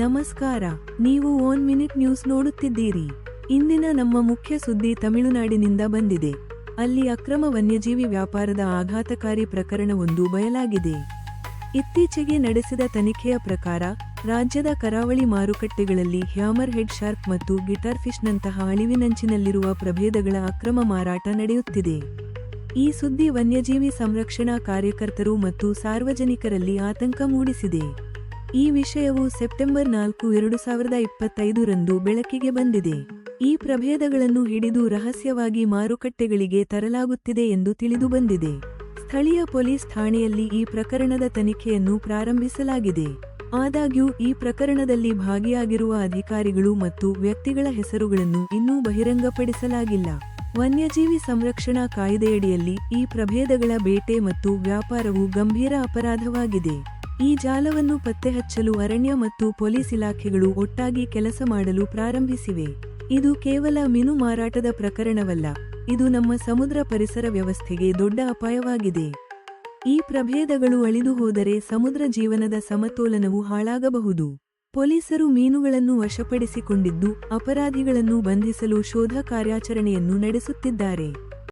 ನಮಸ್ಕಾರ, ನೀವು one minute news ನೋಡುತ್ತಿದ್ದೀರಿ. ಇಂದಿನ ನಮ್ಮ ಮುಖ್ಯ ಸುದ್ದಿ ತಮಿಳುನಾಡಿನಿಂದ ಬಂದಿದೆ. ಅಲ್ಲಿ ಅಕ್ರಮ ವನ್ಯಜೀವಿ ವ್ಯಾಪಾರದ ಆಘಾತಕಾರಿ ಪ್ರಕರಣವೊಂದು ಬಯಲಾಗಿದೆ. ಇತ್ತೀಚೆಗೆ ನಡೆಸಿದ ತನಿಖೆಯ ಪ್ರಕಾರ, ರಾಜ್ಯದ ಕರಾವಳಿ ಮಾರುಕಟ್ಟೆಗಳಲ್ಲಿ ಹ್ಯಾಮರ್ ಹೆಡ್ ಶಾರ್ಕ್ ಮತ್ತು ಗಿಟಾರ್ ಫಿಶ್ನಂತಹ ಅಳಿವಿನಂಚಿನಲ್ಲಿರುವ ಪ್ರಭೇದಗಳ ಅಕ್ರಮ ಮಾರಾಟ ನಡೆಯುತ್ತಿದೆ. ಈ ಸುದ್ದಿ ವನ್ಯಜೀವಿ ಸಂರಕ್ಷಣಾ ಕಾರ್ಯಕರ್ತರು ಮತ್ತು ಸಾರ್ವಜನಿಕರಲ್ಲಿ ಆತಂಕ ಮೂಡಿಸಿದೆ. ಈ ವಿಷಯವು ಸೆಪ್ಟೆಂಬರ್ ನಾಲ್ಕು, ಎರಡು ಸಾವಿರದ ಇಪ್ಪತ್ತೈದರಂದು ಬೆಳಕಿಗೆ ಬಂದಿದೆ. ಈ ಪ್ರಭೇದಗಳನ್ನು ಹಿಡಿದು ರಹಸ್ಯವಾಗಿ ಮಾರುಕಟ್ಟೆಗಳಿಗೆ ತರಲಾಗುತ್ತಿದೆ ಎಂದು ತಿಳಿದು ಬಂದಿದೆ. ಸ್ಥಳೀಯ ಪೊಲೀಸ್ ಠಾಣೆಯಲ್ಲಿ ಈ ಪ್ರಕರಣದ ತನಿಖೆಯನ್ನು ಪ್ರಾರಂಭಿಸಲಾಗಿದೆ. ಆದಾಗ್ಯೂ, ಈ ಪ್ರಕರಣದಲ್ಲಿ ಭಾಗಿಯಾಗಿರುವ ಅಧಿಕಾರಿಗಳು ಮತ್ತು ವ್ಯಕ್ತಿಗಳ ಹೆಸರುಗಳನ್ನು ಇನ್ನೂ ಬಹಿರಂಗಪಡಿಸಲಾಗಿಲ್ಲ. ವನ್ಯಜೀವಿ ಸಂರಕ್ಷಣಾ ಕಾಯ್ದೆಯಡಿಯಲ್ಲಿ ಈ ಪ್ರಭೇದಗಳ ಬೇಟೆ ಮತ್ತು ವ್ಯಾಪಾರವು ಗಂಭೀರ ಅಪರಾಧವಾಗಿದೆ. ಈ ಜಾಲವನ್ನು ಪತ್ತೆಹಚ್ಚಲು ಅರಣ್ಯ ಮತ್ತು ಪೊಲೀಸ್ ಇಲಾಖೆಗಳು ಒಟ್ಟಾಗಿ ಕೆಲಸ ಮಾಡಲು ಪ್ರಾರಂಭಿಸಿವೆ. ಇದು ಕೇವಲ ಮೀನು ಮಾರಾಟದ ಪ್ರಕರಣವಲ್ಲ, ಇದು ನಮ್ಮ ಸಮುದ್ರ ಪರಿಸರ ವ್ಯವಸ್ಥೆಗೆ ದೊಡ್ಡ ಅಪಾಯವಾಗಿದೆ. ಈ ಪ್ರಭೇದಗಳು ಅಳಿದು ಹೋದರೆ ಸಮುದ್ರ ಜೀವನದ ಸಮತೋಲನವು ಹಾಳಾಗಬಹುದು. ಪೊಲೀಸರು ಮೀನುಗಳನ್ನು ವಶಪಡಿಸಿಕೊಂಡಿದ್ದು, ಅಪರಾಧಿಗಳನ್ನು ಬಂಧಿಸಲು ಶೋಧ ಕಾರ್ಯಾಚರಣೆಯನ್ನು ನಡೆಸುತ್ತಿದ್ದಾರೆ.